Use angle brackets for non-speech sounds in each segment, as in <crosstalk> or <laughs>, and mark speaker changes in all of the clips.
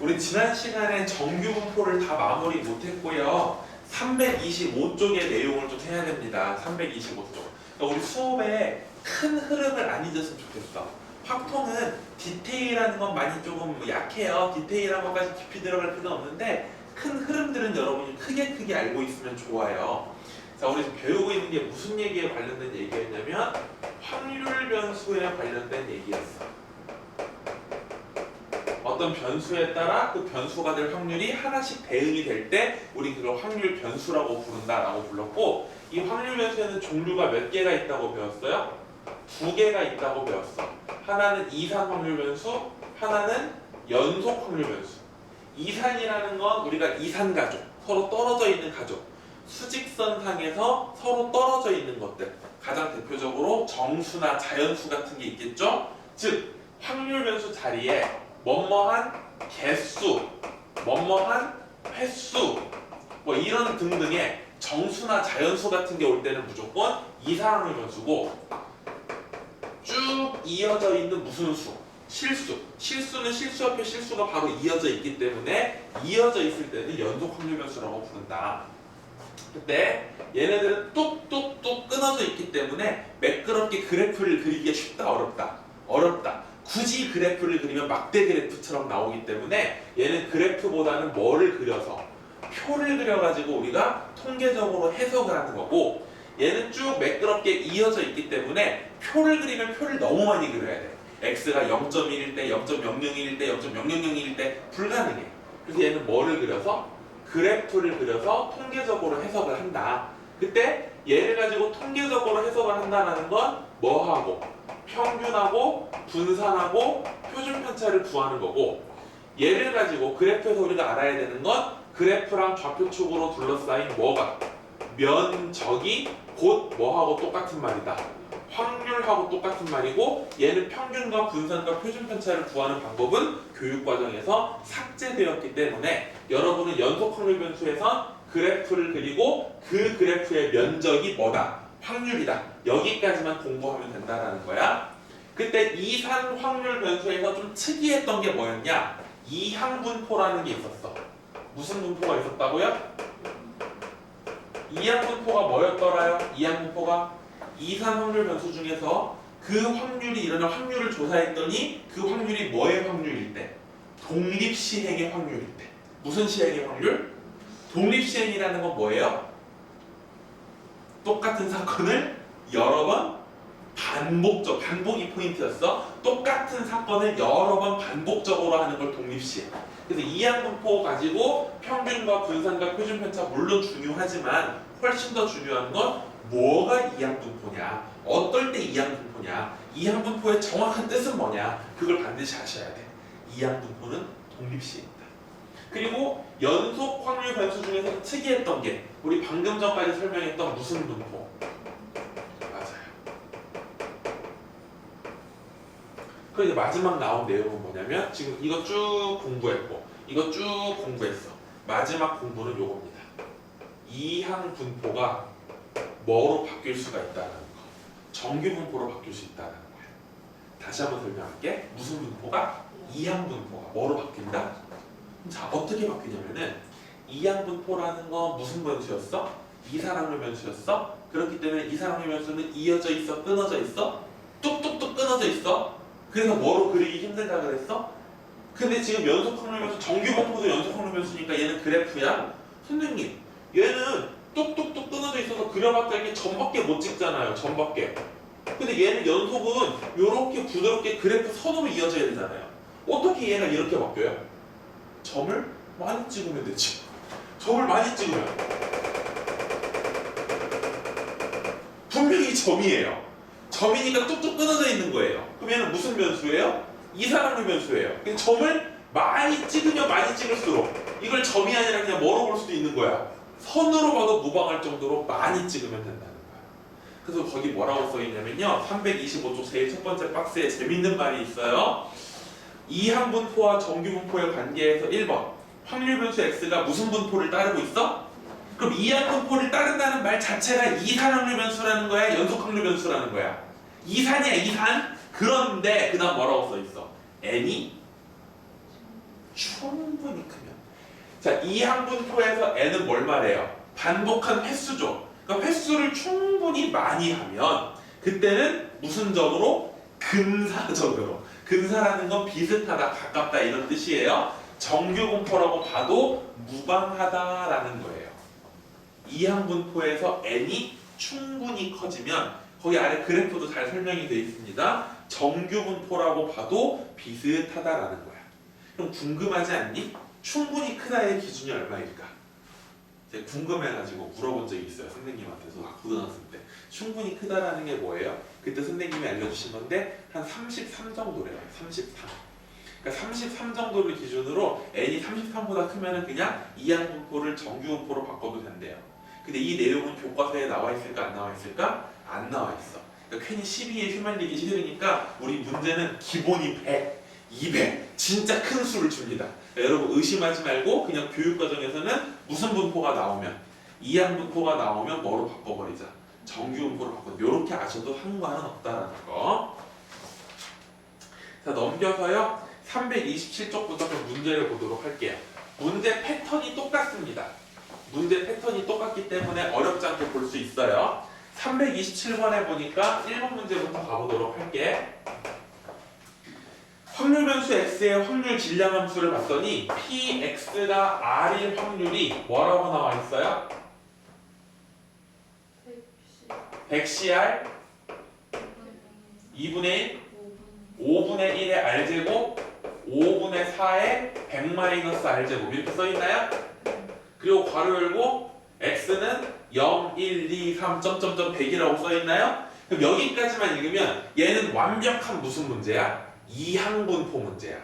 Speaker 1: 우리 지난 시간에 정규 분포를 다 마무리 못했고요. 325쪽의 내용을 좀 해야 됩니다. 325쪽. 그러니까 우리 수업에 큰 흐름을 안 잊었으면 좋겠어. 확통은 디테일한 건 많이 조금 약해요. 디테일한 것까지 깊이 들어갈 필요는 없는데 큰 흐름들은 여러분이 크게 크게 알고 있으면 좋아요. 자, 우리 지금 배우고 있는 게 무슨 얘기에 관련된 얘기였냐면 확률 변수에 관련된 얘기였어. 어떤 변수에 따라 그 변수가 될 확률이 하나씩 대응이 될 때 우리 그걸 확률 변수라고 부른다라고 불렀고 이 확률 변수에는 종류가 몇 개가 있다고 배웠어요? 두 개가 있다고 배웠어. 하나는 이산 확률 변수, 하나는 연속 확률 변수. 이산이라는 건 우리가 이산 가족, 서로 떨어져 있는 가족. 수직선 상에서 서로 떨어져 있는 것들. 가장 대표적으로 정수나 자연수 같은 게 있겠죠? 즉 확률 변수 자리에 뭐뭐한 개수, 뭐뭐한 횟수, 뭐 이런 등등의 정수나 자연수 같은 게 올 때는 무조건 이산항률 변수고 쭉 이어져 있는 무슨 수? 실수. 실수는 실수 옆에 실수가 바로 이어져 있기 때문에 이어져 있을 때는 연속 확률 변수라고 부른다. 그때 얘네들은 뚝뚝뚝 끊어져 있기 때문에 매끄럽게 그래프를 그리기가 쉽다 어렵다 어렵다 굳이 그래프를 그리면 막대 그래프처럼 나오기 때문에 얘는 그래프보다는 뭐를 그려서? 표를 그려가지고 우리가 통계적으로 해석을 하는 거고 얘는 쭉 매끄럽게 이어져 있기 때문에 표를 그리면 표를 너무 많이 그려야 돼. X가 0.1일 때 0.001일 때 0.0001일 때 불가능해. 그래서 얘는 뭐를 그려서? 그래프를 그려서 통계적으로 해석을 한다. 그때 얘를 가지고 통계적으로 해석을 한다는 건 뭐하고 평균하고 분산하고 표준 편차를 구하는 거고 얘를 가지고 그래프에서 우리가 알아야 되는 건 그래프랑 좌표축으로 둘러싸인 뭐가 면적이 곧 뭐하고 똑같은 말이다. 확률하고 똑같은 말이고 얘는 평균과 분산과 표준 편차를 구하는 방법은 교육 과정에서 삭제되었기 때문에 여러분은 연속 확률 변수에선 그래프를 그리고 그 그래프의 면적이 뭐다 확률이다 여기까지만 공부하면 된다라는 거야. 그때 이산 확률 변수에서 좀 특이했던 게 뭐였냐? 이항 분포라는 게 있었어. 무슨 분포가 있었다고요? 이항 분포가 뭐였더라요? 이항 분포가 이산 확률 변수 중에서 그 확률이 일어날 확률을 조사했더니 그 확률이 뭐의 확률일 때? 독립 시행의 확률일 때. 무슨 시행의 확률? 독립 시행이라는 건 뭐예요? 똑같은 사건을 여러 번 반복적 반복이 포인트였어. 똑같은 사건을 여러 번 반복적으로 하는 걸 독립 시행. 그래서 이항 분포 가지고 평균과 분산과 표준 편차 물론 중요하지만 훨씬 더 중요한 건 뭐가 이항분포냐, 어떨 때 이항분포냐, 이항분포의 정확한 뜻은 뭐냐, 그걸 반드시 아셔야 돼. 이항분포는 독립시입니다. 그리고 연속 확률 변수 중에서 특이했던 게 우리 방금 전까지 설명했던 무슨 분포? 그 이제 마지막 나온 내용은 뭐냐면 지금 이거 쭉 공부했고 이거 쭉 공부했어. 마지막 공부는 요겁니다. 이항 분포가 뭐로 바뀔 수가 있다는 거. 정규 분포로 바뀔 수 있다는 거야. 다시 한번 설명할게. 무슨 분포가? 이항 분포가 뭐로 바뀐다? 자, 어떻게 바뀌냐면은 이항 분포라는 건 무슨 변수였어? 이산항률 변수였어? 그렇기 때문에 이산항률 변수는 이어져 있어? 끊어져 있어? 뚝뚝뚝 끊어져 있어? 그래서 뭐로 그리기 힘들다 그랬어? 근데 지금 연속 확률 변수, 정규 분포도 연속 확률 변수니까 얘는 그래프야? 선생님, 얘는 뚝뚝뚝 끊어져 있어서 그려봤자 이게 점밖에 못 찍잖아요. 점밖에. 근데 얘는 연속은 이렇게 부드럽게 그래프 선으로 이어져야 되잖아요. 어떻게 얘가 이렇게 바뀌어요? 점을 많이 찍으면 되지. 점을 많이 찍으면 분명히 점이에요. 점이니까 뚝뚝 끊어져 있는 거예요. 얘는 무슨 변수예요? 이산항률 변수예요. 근데 점을 많이 찍으면 많이 찍을수록 이걸 점이 아니라 그냥 뭐로 볼 수도 있는 거야. 선으로 봐도 무방할 정도로 많이 찍으면 된다는 거야. 그래서 거기 뭐라고 써 있냐면요. 325쪽 제일 첫 번째 박스에 재밌는 말이 있어요. 이항 분포와 정규 분포의 관계에서 1번 확률 변수 x가 무슨 분포를 따르고 있어? 그럼 이항 분포를 따른다는 말 자체가 이산 확률 변수라는 거야, 연속 확률 변수라는 거야. 이산이야, 이산. 그런데 그 다음 뭐라고 써 있어? n이 충분히 크면 자 이항 분포에서 n은 뭘 말해요? 반복한 횟수죠. 그러니까 횟수를 충분히 많이 하면 그때는 무슨 적으로? 근사적으로. 근사라는 건 비슷하다, 가깝다 이런 뜻이에요. 정규분포라고 봐도 무방하다라는 거예요. 이항분포에서 n이 충분히 커지면 거기 아래 그래프도 잘 설명이 되어 있습니다. 정규분포라고 봐도 비슷하다라는 거야. 그럼 궁금하지 않니? 충분히 크다의 기준이 얼마일까? 제가 궁금해가지고 물어본 적이 있어요 선생님한테서 아, 고등학생 때 충분히 크다라는 게 뭐예요? 그때 선생님이 알려주신 건데 한 33 정도래요 33 그러니까 33 정도를 기준으로 n이 33보다 크면은 그냥 이항분포를 정규분포로 바꿔도 된대요 근데 이 내용은 교과서에 나와 있을까 안 나와 있을까? 안 나와 있어 그러니까 괜히 12에 휘말리기 싫으니까 우리 문제는 기본이 100 200 진짜 큰 수를 줍니다. 그러니까 여러분 의심하지 말고 그냥 교육 과정에서는 무슨 분포가 나오면 이항 분포가 나오면 뭐로 바꿔버리자. 정규 분포로 바꿔. 이렇게 아셔도 상관은 없다라는 거. 자 넘겨서요. 327쪽부터 좀 문제를 보도록 할게요. 문제 패턴이 똑같습니다. 문제 패턴이 똑같기 때문에 어렵지 않게 볼 수 있어요. 327번에 보니까 1번 문제부터 가보도록 할게. 확률 변수 x의 확률 질량 함수를 봤더니 px가 r일 확률이 뭐라고 나와 있어요? 100cr 2분의 1, 5분의 1의 r제곱, 5분의 4의 100 마이너스 r제곱 이렇게 써 있나요? 그리고 괄호 열고 x는 0, 1, 2, 3, 점점점 100이라고 써 있나요? 그럼 여기까지만 읽으면 얘는 완벽한 무슨 문제야? 이항분포 문제야.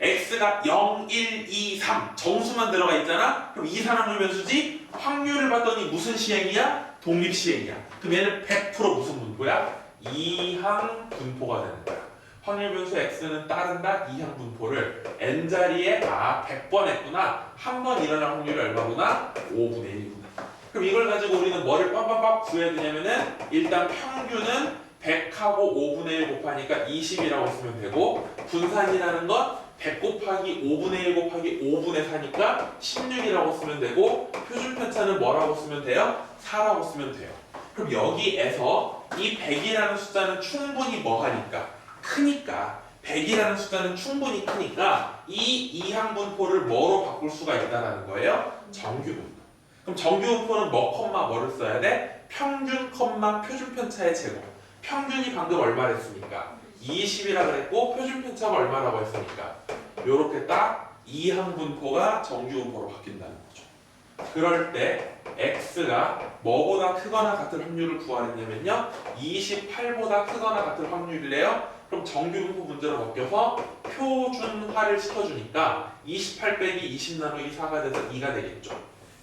Speaker 1: x가 0, 1, 2, 3 정수만 들어가 있잖아. 그럼 이산항률 변수지. 확률을 봤더니 무슨 시행이야? 독립 시행이야. 그럼 얘는 100% 무슨 분포야? 이항분포가 되는 거야. 확률 변수 x는 따른다 이항 분포를 n 자리에 아 100번 했구나. 한 번 일어날 확률이 얼마구나? 5분의 1이구나. 그럼 이걸 가지고 우리는 뭐를 빡빡빡 구해야 되냐면은 일단 평균은 100하고 5분의 1 곱하니까 20이라고 쓰면 되고 분산이라는 건 100 곱하기 5분의 1 곱하기 5분의 4니까 16이라고 쓰면 되고 표준 편차는 뭐라고 쓰면 돼요? 4라고 쓰면 돼요. 그럼 여기에서 이 100이라는 숫자는 충분히 뭐하니까? 크니까 100이라는 숫자는 충분히 크니까 이 이항분포를 뭐로 바꿀 수가 있다는 거예요? 정규분포. 그럼 정규분포는 뭐 컴마 뭐를 써야 돼? 평균 컴마 표준 편차의 제곱. 평균이 방금 얼마랬습니까? 20이라 그랬고 표준 편차가 얼마라고 했습니까? 요렇게 딱 이항분포가 정규분포로 바뀐다는 거죠. 그럴 때 x가 뭐보다 크거나 같은 확률을 구하랬냐면요. 28보다 크거나 같은 확률이래요. 그럼 정규분포 문제로 바뀌어서 표준화를 시켜주니까 28 빼기 20 나누기 4가 돼서 2가 되겠죠.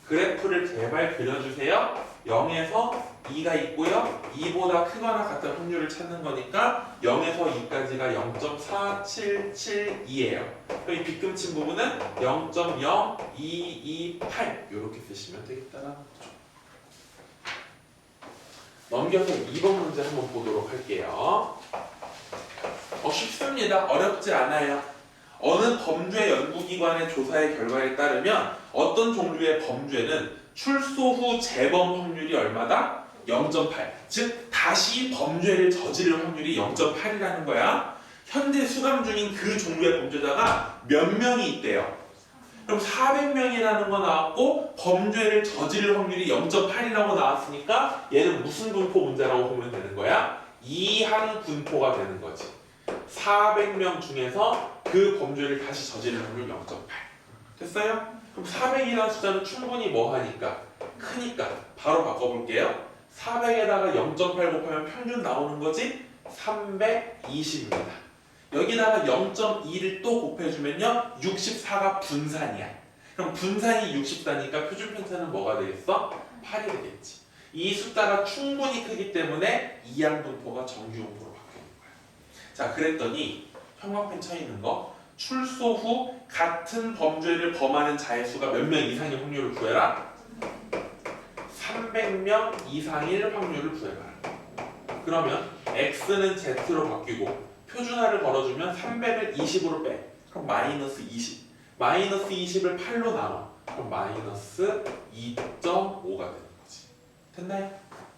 Speaker 1: 그래프를 제발 그려주세요. 0에서 2가 있고요. 2보다 크거나 같은 확률을 찾는 거니까 0에서 2까지가 0.4772예요. 그럼 이 빗금친 부분은 0.0228 이렇게 쓰시면 되겠다는 거죠. 넘겨서 2번 문제 한번 보도록 할게요. 어, 쉽습니다. 어렵지 않아요. 어느 범죄 연구기관의 조사의 결과에 따르면 어떤 종류의 범죄는 출소 후 재범 확률이 얼마다? 0.8. 즉 다시 범죄를 저지를 확률이 0.8이라는 거야. 현재 수감 중인 그 종류의 범죄자가 몇 명이 있대요. 그럼 400명이라는 거 나왔고 범죄를 저지를 확률이 0.8이라고 나왔으니까 얘는 무슨 분포 문제라고 보면 되는 거야? 이항 분포가 되는 거지. 400명 중에서 그 범죄를 다시 저지를 확률 0.8. 됐어요? 그럼 400이라는 숫자는 충분히 뭐 하니까? 크니까 바로 바꿔볼게요. 400에다가 0.8 곱하면 평균 나오는 거지? 320입니다. 여기다가 0.2를 또 곱해주면요 64가 분산이야. 그럼 분산이 64니까 표준 편차는 뭐가 되겠어? 8이 되겠지. 이 숫자가 충분히 크기 때문에 이항 분포가 정규 분포로 바뀌는 거야. 자, 그랬더니 형광펜 쳐 있는 거 출소 후 같은 범죄를 범하는 자의 수가 몇 명 이상의 확률을 구해라. 300명 이상일 확률을 구해라. 그러면 x는 z로 바뀌고 표준화를 걸어주면 300을 20으로 빼. 그럼 마이너스 20. 마이너스 20을 8로 나눠. 그럼 마이너스 2.5가 되는 거지. 됐나요?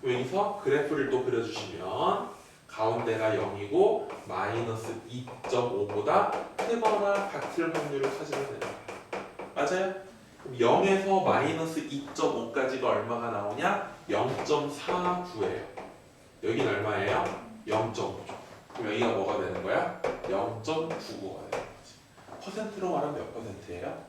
Speaker 1: 여기서 그래프를 또 그려주시면 가운데가 0이고 마이너스 2.5보다 크거나 같을 확률을 찾으면 됩니다. 맞아요? 그럼 0에서 마이너스 2.5까지가 얼마가 나오냐? 0.49예요. 여긴 얼마예요? 0.5죠. 그럼 여기가 뭐가 되는 거야? 0.99가 되는 거지. 퍼센트로 말하면 몇 퍼센트예요?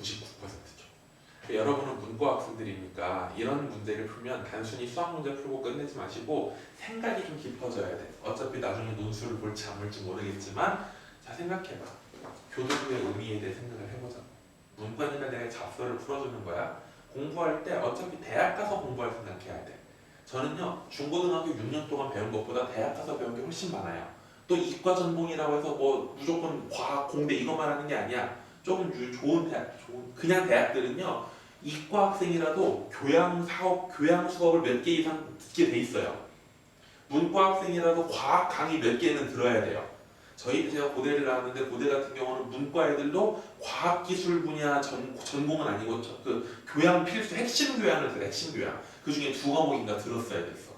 Speaker 1: 99%죠. 여러분은 문과 학생들이니까 이런 문제를 풀면 단순히 수학 문제 풀고 끝내지 마시고 생각이 좀 깊어져야 돼. 어차피 나중에 논술을 볼지 안 볼지 모르겠지만 자 생각해봐. 교도부의 의미에 대해 생각을 해보자. 문과니까 내가 잡서를 풀어주는 거야. 공부할 때 어차피 대학 가서 공부할 생각해야 돼. 저는요 중고등학교 6년 동안 배운 것보다 대학 가서 배운 게 훨씬 많아요. 또 이과 전공이라고 해서 뭐 무조건 과학 공대 이것만 하는 게 아니야. 조금 유- 좋은 대학, 좋은 그냥 대학들은요 이과 학생이라도 교양 사업, 교양 수업을 몇 개 이상 듣게 돼 있어요. 문과 학생이라도 과학 강의 몇 개는 들어야 돼요. 저희 제가 고대를 나왔는데 고대 같은 경우는 문과 애들도 과학 기술 분야 전, 전공은 아니고 저- 그 교양 필수 핵심 교양을 들어 핵심 교양 그 중에 두 과목인가 들었어야 됐어.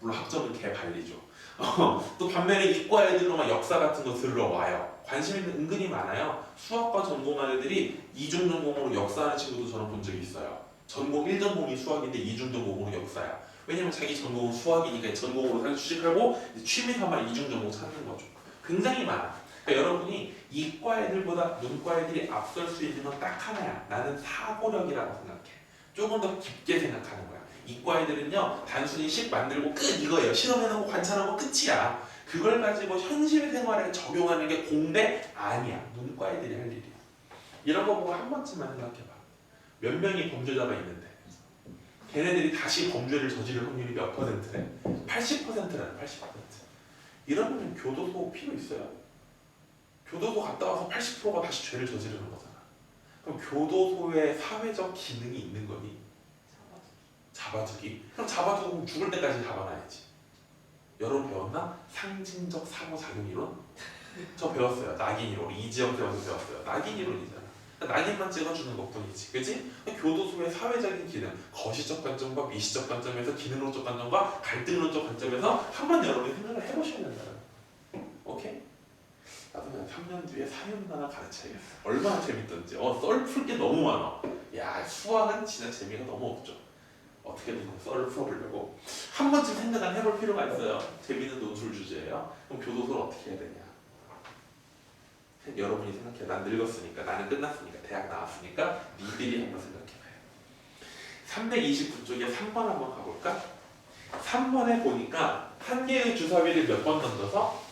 Speaker 1: 물론 학점은 개 발리죠. <laughs> 어, 또 반면에 이과 애들은 막 역사 같은 거 들으러 와요. 관심 있는 은근히 많아요. 수학과 전공한 애들이 이중 전공으로 역사하는 친구도 저는 본 적이 있어요. 전공 1전공이 수학인데 이중 전공으로 역사야. 왜냐면 자기 전공은 수학이니까 전공으로 살 취직하고 취미 삼아 이중 전공 찾는 거죠. 굉장히 많아. 그러니까 여러분이 이과 애들보다 문과 애들이 앞설 수 있는 건 딱 하나야. 나는 사고력이라고 생각해. 조금 더 깊게 생각하는 거야. 이과 애들은요 단순히 식 만들고 끝 이거예요. 실험해놓고 관찰하고 끝이야. 그걸 가지고 현실 생활에 적용하는 게 공대 아니야. 문과 애들이 할 일이야. 이런 거 보고 한 번쯤만 생각해봐. 몇 명이 범죄자가 있는데 걔네들이 다시 범죄를 저지를 확률이 몇 퍼센트래? 80%라는 80%. 이러면 교도소 필요 있어요? 교도소 갔다 와서 80%가 다시 죄를 저지르는 거잖아. 그럼 교도소의 사회적 기능이 있는 거니? 잡아두기? 그럼 잡아두고 죽을 때까지 잡아놔야지. 여러분 배웠나? 상징적 사고작용 이론? 저 배웠어요. 낙인 이론. 이지영 배워서 배웠어요. 낙인 이론이잖 낙인만 찍어주는 것 뿐이지. 그지? 교도소의 사회적인 기능, 거시적 관점과 미시적 관점에서 기능론적 관점과 갈등론적 관점에서 한번 여러분이 생각을 해보셔야 된다. 오케이? 나도 그냥 3년 뒤에 사연문화나 가르쳐야겠어. 얼마나 재밌던지. 어, 썰 풀 게 너무 많아. 야, 수학은 진짜 재미가 너무 없죠. 어떻게든 썰을 풀어보려고 한 번쯤 생각은 해볼 필요가 있어요. 재밌는 논술 주제예요. 그럼 교도소를 어떻게 해야 되냐? 여러분이 생각해. 난 늙었으니까, 나는 끝났으니까, 대학 나왔으니까 니들이 한번 생각해봐요. 329 쪽에 3번 한번 가볼까? 3번에 보니까 한 개의 주사위를 몇 번 던져서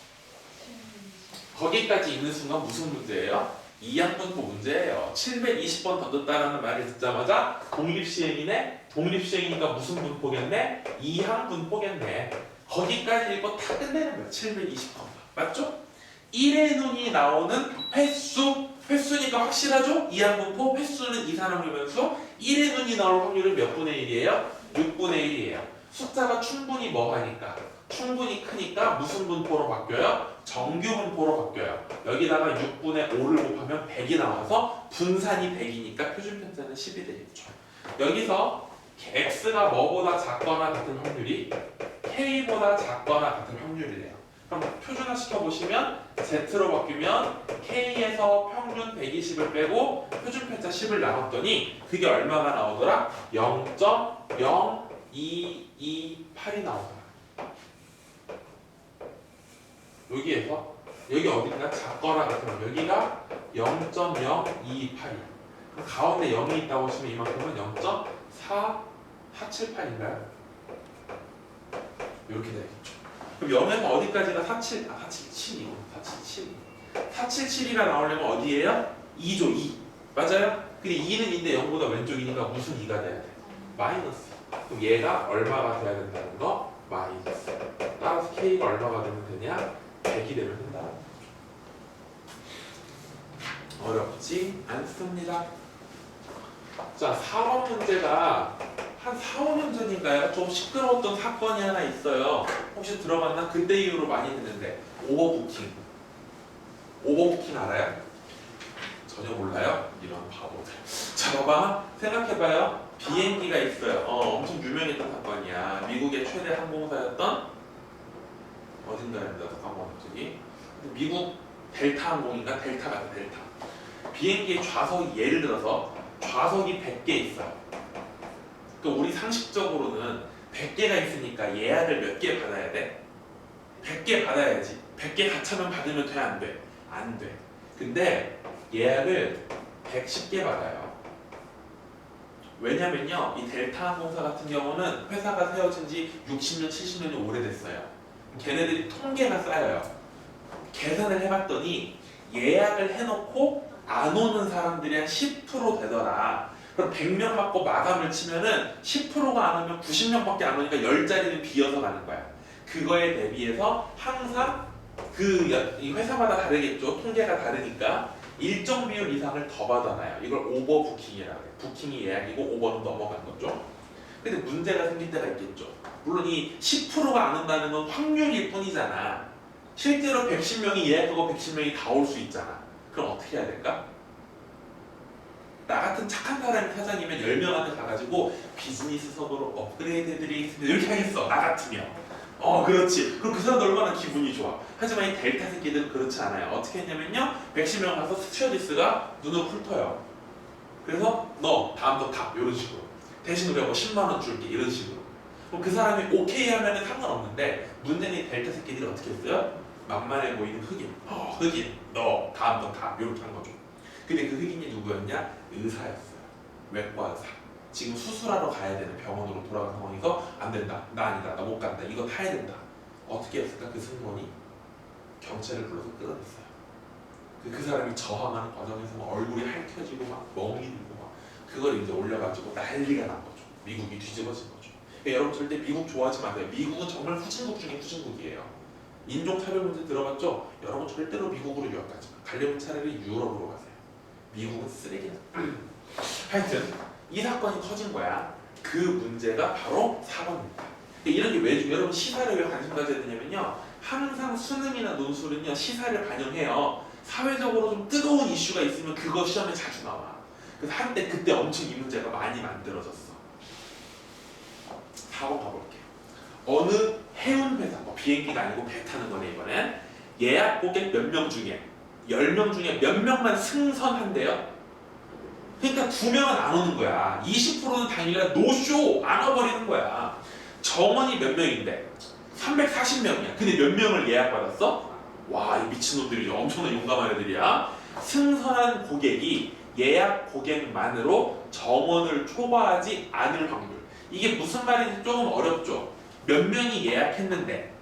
Speaker 1: 거기까지 있는 순간 무슨 문제예요? 이양분포 문제예요. 720번 던졌다라는 말을 듣자마자 독립시행이네? 독립시행이니까 무슨 분포겠네? 이항분포겠네. 거기까지 읽고 다 끝내는 거야. 720번. 맞죠? 1의 눈이 나오는 횟수, 횟수니까 확실하죠? 이항분포, 횟수는 이산항류 변수. 1의 눈이 나올 확률은 몇 분의 1이에요? 6분의 1이에요. 숫자가 충분히 뭐하니까? 충분히 크니까 무슨 분포로 바뀌어요? 정규 분포로 바뀌어요. 여기다가 6분의 5를 곱하면 100이 나와서 분산이 100이니까 표준 편차는 10이 되겠죠. 여기서 x가 뭐보다 작거나 같은 확률이 k보다 작거나 같은 확률이래요. 그럼 표준화 시켜보시면 z로 바뀌면 k에서 평균 120을 빼고 표준 편차 10을 나눴더니 그게 얼마가 나오더라? 0.0228이 나오더라. 여기에서 여기 어딘가 작거나 같으면 여기가 0.0228이야. 그럼 가운데 0이 있다고 하시면 이만큼은 0.4478인가요? 이렇게 되겠죠. 그럼 0에서 어디까지가 47, 아 477이고 477. 477이라 나오려면 어디예요? 2죠 2. 맞아요? 근데 2는 인데 0보다 왼쪽이니까 무슨 2가 돼야 돼? 마이너스. 그럼 얘가 얼마가 돼야 된다는 거? 마이너스. 따라서 k가 얼마가 되면 되냐? 100이 되면 된다. 어렵지 않습니다. 자, 4번 문제가 한 4, 5년 전인가요? 좀 시끄러웠던 사건이 하나 있어요. 혹시 들어봤나? 그때 이후로 많이 했는데 오버부킹. 오버부킹 알아요? 바보들. <laughs> 자, 봐봐. 생각해봐요. 비행기가 있어요. 어, 엄청 유명했던 사건이야. 미국의 최대 항공사였던 어딘가입니다. 잠깐만 갑자기. 미국 델타 항공인가? 델타 같은 델타. 비행기의 좌석이 예를 들어서 좌석이 100개 있어요. 그 우리 상식적으로는 100개가 있으니까 예약을 몇 개 받아야 돼? 100개 받아야지. 100개 가차면 받으면 돼? 안 돼? 안 돼. 근데 예약을 110개 받아요. 왜냐면요, 이 델타 항공사 같은 경우는 회사가 세워진 지 60년, 70년이 오래됐어요. 걔네들이 통계가 쌓여요. 계산을 해봤더니 예약을 해놓고 안 오는 사람들이 한 10% 되더라. 그럼 100명 받고 마감을 치면은 10%가 안 오면 90명밖에 안 오니까 10자리는 비어서 가는 거야. 그거에 대비해서 항상 그 회사마다 다르겠죠. 통계가 다르니까 일정 비율 이상을 더 받아놔요. 이걸 오버 부킹이라고 해요. 부킹이 예약이고 오버는 넘어간 거죠. 근데 문제가 생길 때가 있겠죠. 물론 이 10%가 안 온다는 건 확률일 뿐이잖아. 실제로 110명이 예약하고 110명이 다 올 수 있잖아. 그럼 어떻게 해야 될까? 나 같은 착한 사람이 사장이면 10명한테 가가지고 비즈니스석으로 업그레이드 해드리겠습니다. 이렇게 하겠어. 나 같으면. 어, 그렇지. 그럼 그 사람도 얼마나 기분이 좋아. 하지만 이 델타 새끼들은 그렇지 않아요. 어떻게 했냐면요. 110명 가서 스튜어디스가 눈을 훑어요. 그래서 너 다음부터 가. 이런 식으로. 대신 우리가 뭐 10만원 줄게. 이런 식으로. 그럼 그 사람이 오케이 하면은 상관없는데 문제는 이 델타 새끼들이 어떻게 했어요? 만만해 보이는 흑인. 어, 흑인. 너 다음부터 가. 이렇게 한 거죠. 근데 그 흑인이 누구였냐? 의사였어요. 외과 의사. 지금 수술하러 가야 되는 병원으로 돌아간 상황에서 안 된다. 나 아니다. 나 못 간다. 이거 타야 된다. 어떻게 했을까? 그 승무원이 경찰을 불러서 끌어냈어요. 그, 그 사람이 저항하는 과정에서 막 얼굴이 핥혀지고 막 멍이 들고 막 그걸 이제 올려가지고 난리가 난 거죠. 미국이 뒤집어진 거죠. 그러니까 여러분 절대 미국 좋아하지 마세요. 미국은 정말 후진국 중에 후진국이에요. 인종차별 문제 들어봤죠? 여러분 절대로 미국으로 유학 가지 마. 가려면 차라리 유럽으로 가세요. 미국은 쓰레기야. <clears throat> 하여튼 이 사건이 터진 거야. 그 문제가 바로 4번입니다. 이런 게 왜 여러분 시사를 왜 관심 가져야 되냐면요. 항상 수능이나 논술은요 시사를 반영해요. 사회적으로 좀 뜨거운 이슈가 있으면 그거 시험에 자주 나와. 그래서 한때 그때 엄청 이 문제가 많이 만들어졌어. 4번 가볼게요. 어느 해운 회사, 뭐 비행기가 아니고 배 타는 거네 이번엔 예약 고객 몇 명 중에 10명 중에 몇 명만 승선한대요. 그러니까 두 명은 안 오는 거야. 20%는 당일날 노쇼 안 와버리는 거야. 정원이 몇 명인데 340명이야. 근데 몇 명을 예약받았어? 와, 이 미친놈들이죠. 엄청난 용감한 애들이야. 승선한 고객이 예약 고객만으로 정원을 초과하지 않을 확률. 이게 무슨 말인지 조금 어렵죠. 몇 명이 예약했는데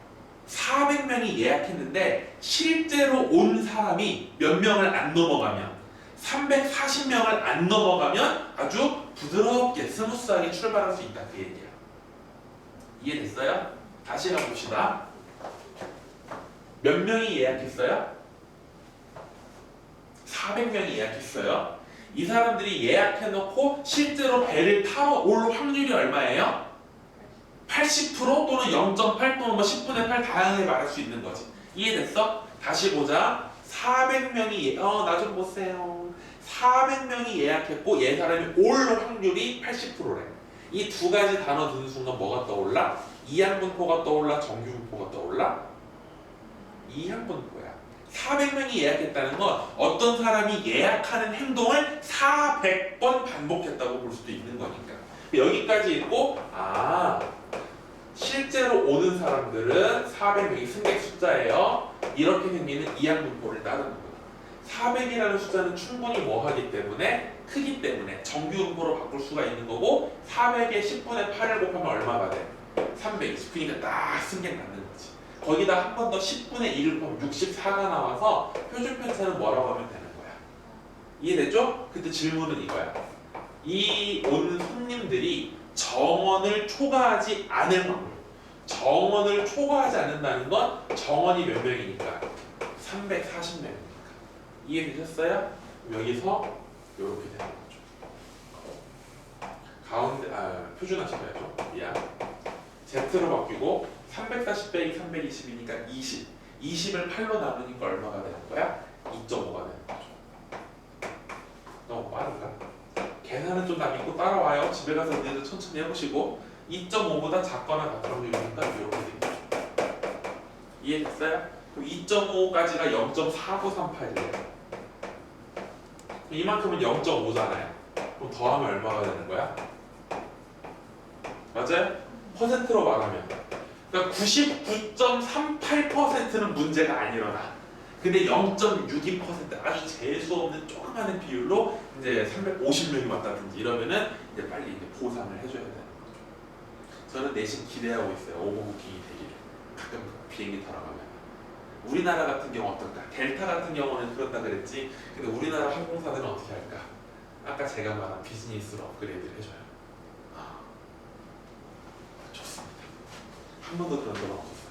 Speaker 1: 400명이 예약했는데 실제로 온 사람이 몇 명을 안 넘어가면 340명을 안 넘어가면 아주 부드럽게 스무스하게 출발할 수 있다 그 얘기야. 이해됐어요? 다시 가봅시다. 몇 명이 예약했어요? 400명이 예약했어요. 이 사람들이 예약해놓고 실제로 배를 타러 올 확률이 얼마예요? 80% 또는 0.8 또는 뭐 10분의 8 다양하게 말할 수 있는 거지. 이해됐어? 다시 보자. 400명이 어 나 좀 보세요. 400명이 예약했고 얘 사람이 올 확률이 80%래. 이 두 가지 단어 듣는 순간 뭐가 떠올라? 이항분포가 떠올라? 정규분포가 떠올라? 이항분포야. 400명이 예약했다는 건 어떤 사람이 예약하는 행동을 400번 반복했다고 볼 수도 있는 거니까. 여기까지 있고 아 실제로 오는 사람들은 400명이 승객 숫자예요. 이렇게 생기는 이항분포를 따르는구나. 400이라는 숫자는 충분히 뭐하기 때문에 크기 때문에 정규분포로 바꿀 수가 있는 거고 400에 10분의 8을 곱하면 얼마가 돼? 320. 그러니까 딱 승객 낳는 거지. 거기다 한 번 더 10분의 1을 곱하면 64가 나와서 표준 편차는 뭐라고 하면 되는 거야. 이해됐죠? 그때 질문은 이거야. 이 온 손님들이 정원을 초과하지 않을 확률. 정원을 초과하지 않는다는 건 정원이 몇 명이니까 340명이니까. 이해되셨어요? 여기서 이렇게 되는 거죠. 가운데 아 표준하시켜야죠. 미안. Z로 바뀌고 340 빼기 320이니까 20. 20을 8로 나누니까 얼마가 되는 거야? 2.5가 되는 거죠. 너무 빠른가? 계산은 좀다 믿고 따라와요. 집에 가서 니들 천천히 해보시고 2.5보다 작거나 같은 확률이니까 이렇게 되겠죠. 이해됐어요? 그럼 2.5까지가 0.4938이에요. 이만큼은 0.5잖아요. 그럼 더하면 얼마가 되는 거야? 맞아요? 퍼센트로 말하면. 그러니까 99.38%는 문제가 안 일어나. 근데 0.62% 아주 재수 없는 조그마한 비율로 이제 350명이 왔다든지 이러면은 이제 빨리 이제 보상을 해줘야 되는 거죠. 저는 내심 기대하고 있어요. 오버부킹이 되기를. 가끔 비행기 타러 가면. 우리나라 같은 경우 어떨까? 델타 같은 경우는 그렇다 그랬지. 근데 우리나라 항공사들은 어떻게 할까? 아까 제가 말한 비즈니스로 업그레이드를 해줘요. 아, 좋습니다. 한 번도 그런 적은 없었어요.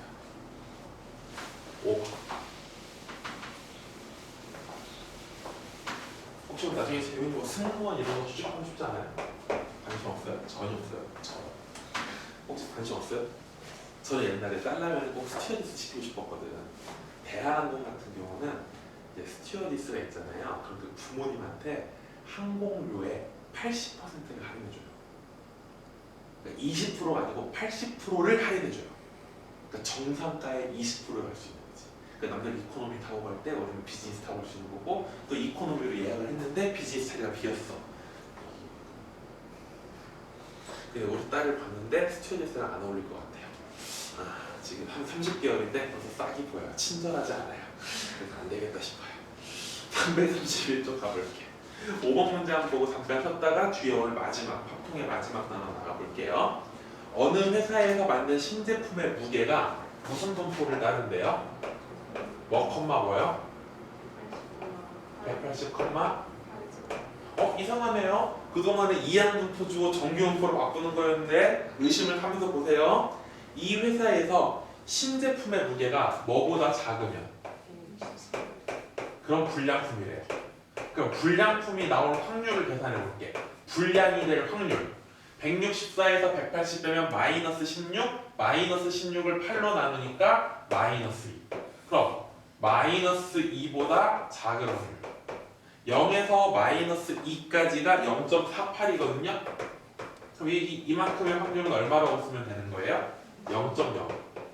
Speaker 1: 오버. 혹시 나중에 재밌는 뭐 승무원 이런 거 취직하고 싶지 않아요? 관심 없어요? 전혀 없어요. 저 혹시 관심 없어요? 저는 옛날에 딸라면 꼭 스튜어디스 시키고 싶었거든. 대한항공 같은 경우는 이제 스튜어디스가 있잖아요. 그럼 그 부모님한테 항공료의 80%를 할인해줘요. 그러니까 20%가 아니고 80%를 할인해줘요. 그러니까 정상가의 20%를 할 수 있는. 그러니까 남들 이코노미 타고 갈 때 우리는 비즈니스 타고 갈 수 있는 거고 또 이코노미로 예약을 했는데 비즈니스 자리가 비었어. 근데 우리 딸을 봤는데 스튜어디스랑 안 어울릴 것 같아요. 아, 지금 한 30개월인데 벌써 싹이 보여요. 친절하지 않아요. 그래서 안 되겠다 싶어요. 331쪽 가볼게. 5번 문제 한번 보고 잠깐 쉬었다가 뒤에 오늘 마지막 파풍의 마지막 단어 나가볼게요. 어느 회사에서 만든 신제품의 무게가 무슨 분포를 따른대요? 뭐 컴마 뭐요? 180 컴마 어 이상하네요. 그동안에 이항분포 주고 정규분포로 바꾸는 거였는데 의심을 하면서 보세요. 이 회사에서 신제품의 무게가 뭐보다 작으면 그럼 불량품이래요. 그럼 불량품이 나올 확률을 계산해 볼게. 불량이 될 확률. 164에서 180 빼면 마이너스 16, 마이너스 16을 8로 나누니까 마이너스 2. 그럼 마이너스 2보다 작은 확률. 0에서 마이너스 2까지가 0.48이거든요. 그럼 이, 이만큼의 확률은 얼마라고 쓰면 되는 거예요? 0.0.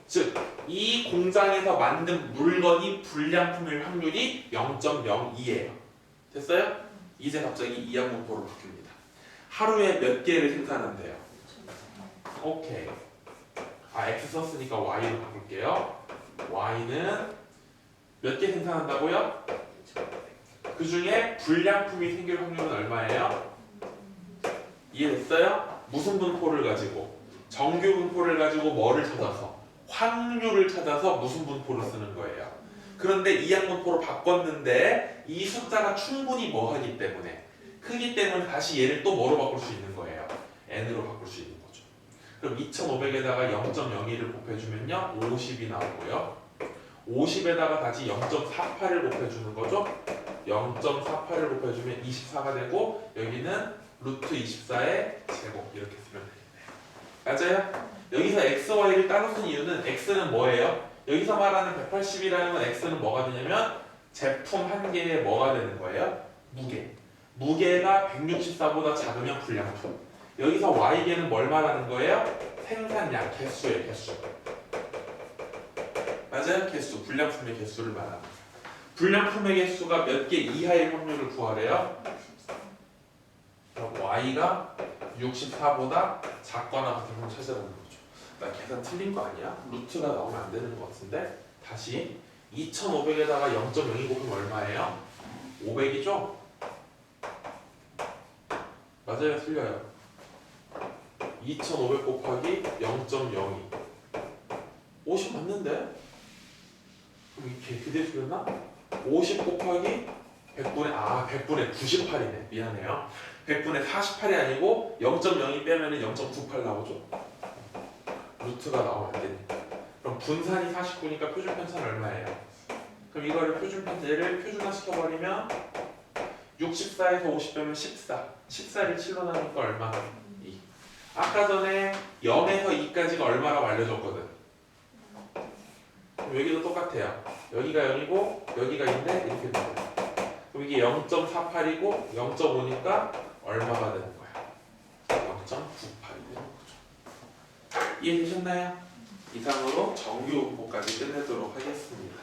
Speaker 1: 즉, 이 공장에서 만든 물건이 불량품일 확률이 0.02예요. 됐어요? 이제 갑자기 이항분포로 바뀝니다. 하루에 몇 개를 생산한대요? 오케이. 아, x 썼으니까 y로 바꿀게요. y는 몇 개 생산한다고요? 그 중에 불량품이 생길 확률은 얼마예요? 이해됐어요? 무슨 분포를 가지고? 정규 분포를 가지고 뭐를 찾아서? 확률을 찾아서 무슨 분포를 쓰는 거예요. 그런데 이항 분포로 바꿨는데 이 숫자가 충분히 뭐하기 때문에 크기 때문에 다시 얘를 또 뭐로 바꿀 수 있는 거예요? n으로 바꿀 수 있는 거죠. 그럼 2500에다가 0.02를 곱해주면요 50이 나오고요. 50에다가 다시 0.48을 곱해주는 거죠. 0.48을 곱해주면 24가 되고 여기는 루트 24의 제곱 이렇게 쓰면 되겠네요. 맞아요? 여기서 x, y를 따로 쓴 이유는 x는 뭐예요? 여기서 말하는 180이라는 건 x는 뭐가 되냐면 제품 한 개에 뭐가 되는 거예요? 무게. 무게가 164보다 작으면 불량품. 여기서 y계는 뭘 말하는 거예요? 생산량, 개수의 개수. 맞아요? 개수. 불량품의 개수를 거예요. 불량품의 개수가 몇 개 이하일 확률을 구하래요? 그럼 y가 64보다 작거나 같은 걸 찾아보는 거죠. 나 계산 틀린 거 아니야? 루트가 나오면 안 되는 것 같은데 다시 2,500에다가 0.02 곱하면 얼마예요? 500이죠? 맞아요, 틀려요. 2,500 곱하기 0.02 50 맞는데? 그대 수였나? 50 곱하기 100분의 아 100분의 98이네 미안해요 100분의 48이 아니고 0.02 빼면 0.98 나오죠 루트가 나오면 안 되니까 그럼 분산이 49니까 표준 편차는 얼마예요? 그럼 이거를 표준 편차를 표준화 시켜버리면 64에서 50 빼면 14 14를 7로 나누니까 얼마? 2 아까 전에 0에서 2까지가 얼마라고 알려줬거든 여기도 똑같아요. 여기가 0이고 여기가 있네 이렇게 됩니다. 그럼 이게 0.48이고 0.5니까 얼마가 되는 거야? 0.98이 되는 거죠. 이해되셨나요? 이상으로 정규 공부까지 끝내도록 하겠습니다.